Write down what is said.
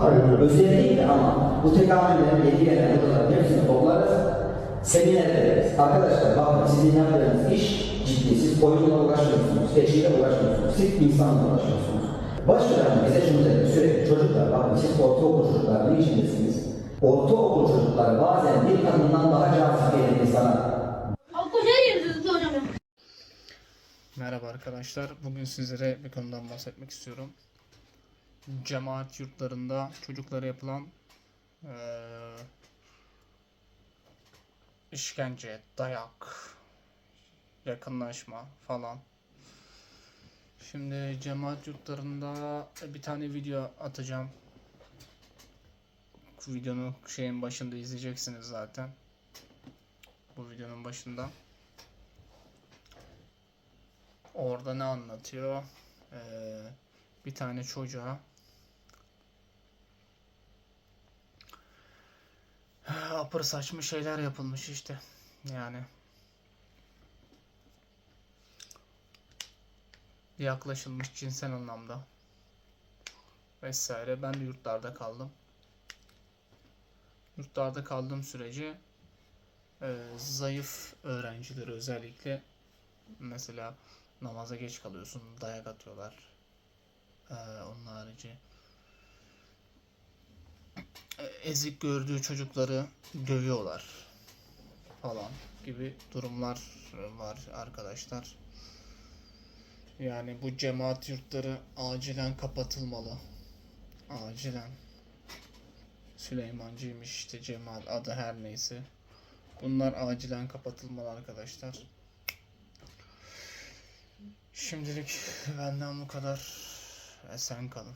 Aynen öyle. Özellikle ama bu tekamüllerin yeni gelen hocaların hepsini toplarız. Seminer ederiz. Arkadaşlar bakın sizin yaptığınız iş ciddi. Siz oyunla uğraşmıyorsunuz, eşiyle uğraşmıyorsunuz. Siz insanla uğraşıyorsunuz. Başkalarının bize şunu dedi, sürekli çocuklar, bakın siz ortaokul çocuklarının içindesiniz. Ortaokul çocukları bazen bir kadından daha cazip gelir insana. Merhaba arkadaşlar. Bugün sizlere bir konudan bahsetmek istiyorum. Cemaat yurtlarında çocuklara yapılan eee, işkence, dayak, yakınlaşma falan. Şimdi cemaat yurtlarında bir tane video atacağım. Videonun şeyin başında izleyeceksiniz zaten. Bu videonun başında. Orada ne anlatıyor? Ee, bir tane çocuğa apır saçma şeyler yapılmış işte. Yani yaklaşılmış cinsel anlamda vesaire. Ben de yurtlarda kaldım. Yurtlarda kaldığım sürece e, zayıf öğrencileri özellikle mesela namaza geç kalıyorsun dayak atıyorlar ee, onun harici e, ezik gördüğü çocukları dövüyorlar falan gibi durumlar var arkadaşlar. Yani bu cemaat yurtları acilen kapatılmalı. Acilen. Süleymancıymış işte cemaat adı her neyse. Bunlar acilen kapatılmalı arkadaşlar. Şimdilik benden bu kadar. Esen kalın.